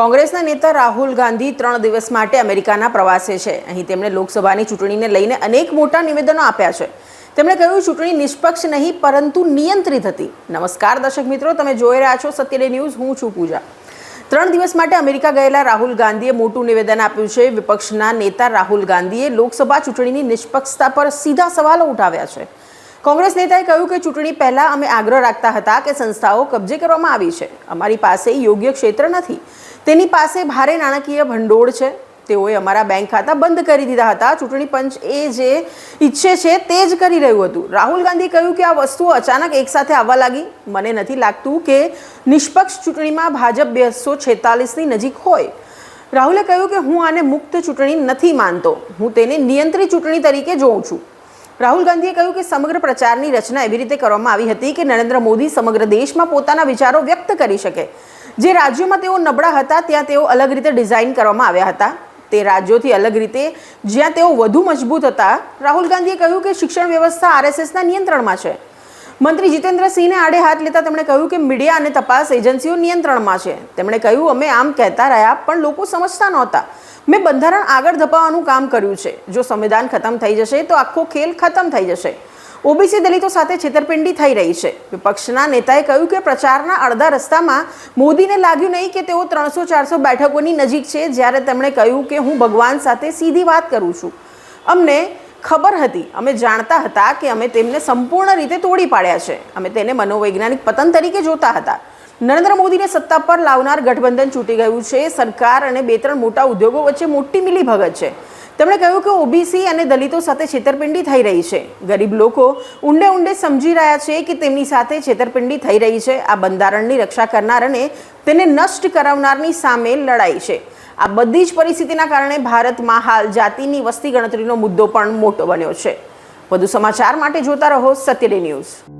કોંગ્રેસના નેતા રાહુલ ગાંધી ત્રણ દિવસ માટે અમેરિકાના પ્રવાસે છે. અહીં તેમણે લોકસભાની ચૂંટણીને લઈને અનેક મોટા નિવેદનો આપ્યા છે. તેમણે કહ્યું, ચૂંટણી નિષ્પક્ષ નહીં, પરંતુ નિયંત્રિત હતી. નમસ્કાર, દર્શક મિત્રો, તમે જોઈ રહ્યા છો સત્યડે ન્યૂઝ. હું છું પૂજા. ત્રણ દિવસ માટે અમેરિકા ગયેલા રાહુલ ગાંધીએ મોટું નિવેદન આપ્યું છે. વિપક્ષના નેતા રાહુલ ગાંધીએ લોકસભા ચૂંટણીની નિષ્પક્ષતા પર સીધા સવાલો ઉઠાવ્યા છે. કોંગ્રેસ નેતાએ કહ્યું કે ચૂંટણી પહેલાં અમે આગ્રહ રાખતા હતા કે સંસ્થાઓ કબજે કરવામાં આવી છે. અમારી પાસે યોગ્ય ક્ષેત્ર નથી. તેની પાસે ભારે નાણાકીય ભંડોળ છે. તેઓએ અમારા બેંક ખાતા બંધ કરી દીધા હતા. ચૂંટણી પંચ એ જે ઈચ્છે છે તે જ કરી રહ્યું હતું. રાહુલ ગાંધીએ કહ્યું કે આ વસ્તુઓ અચાનક એકસાથે આવવા લાગી. મને નથી લાગતું કે નિષ્પક્ષ ચૂંટણીમાં ભાજપ બેસો છેતાલીસની નજીક હોય. રાહુલે કહ્યું કે હું આને મુક્ત ચૂંટણી નથી માનતો. હું તેને નિયંત્રિત ચૂંટણી તરીકે જોઉં છું. રાહુલ ગાંધીએ કહ્યું કે સમગ્ર પ્રચારની રચના એવી રીતે કરવામાં આવી હતી કે નરેન્દ્ર મોદી સમગ્ર દેશમાં પોતાના વિચારો વ્યક્ત કરી શકે. જે રાજ્યોમાં તેઓ નબળા હતા, ત્યાં તેઓ અલગ રીતે ડિઝાઇન કરવામાં આવ્યા હતા. તે રાજ્યોથી અલગ રીતે, જ્યાં તેઓ વધુ મજબૂત હતા. રાહુલ ગાંધીએ કહ્યું કે શિક્ષણ વ્યવસ્થા આરએસએસના નિયંત્રણમાં છે. મંત્રી જીતેન્દ્રસિંહને આડે હાથ લેતા તેમણે કહ્યું કે મીડિયા અને તપાસ એજન્સીઓ નિયંત્રણમાં છે. તેમણે કહ્યું, અમે આમ કહેતા રહ્યા, પણ લોકો સમજતા નહોતા. મેં બંધારણ આગળ ધપાવવાનું કામ કર્યું છે. જો સંવિધાન ખતમ થઈ જશે, તો આખો ખેલ ખતમ થઈ જશે. ઓબીસી દલિતો સાથે છેતરપિંડી થઈ રહી છે. વિપક્ષના નેતાએ કહ્યું કે પ્રચારના અડધા રસ્તામાં મોદીને લાગ્યું નહીં કે તેઓ ત્રણસો ચારસો બેઠકોની નજીક છે, જ્યારે તેમણે કહ્યું કે હું ભગવાન સાથે સીધી વાત કરું છું. અમને ખબર હતી. અમે જાણતા હતા કે અમે તેમને સંપૂર્ણ રીતે તોડી પાડ્યા છે. અમે તેને મનોવૈજ્ઞાનિક પતન તરીકે જોતા હતા. નરેન્દ્ર મોદીને સત્તા પર લાવનાર ગઠબંધન છૂટી ગયું છે. સરકાર અને બે ત્રણ મોટા ઉદ્યોગો વચ્ચે મોટી મિલીભગત છે. તેમણે કહ્યું કે ઓબીસી અને દલિતો સાથે છેતરપિંડી થઈ રહી છે. ગરીબ લોકો ઊંડે ઊંડે સમજી રહ્યા છે કે તેમની સાથે છેતરપિંડી થઈ રહી છે. આ બંધારણની રક્ષા કરનાર અને તેને નષ્ટ કરાવનારની સામે લડાઈ છે. આ બધી જ પરિસ્થિતિના કારણે ભારતમાં હાલ જાતિની વસ્તી ગણતરીનો મુદ્દો પણ મોટો બન્યો છે. વધુ સમાચાર માટે જોતા રહો સત્યડે ન્યૂઝ.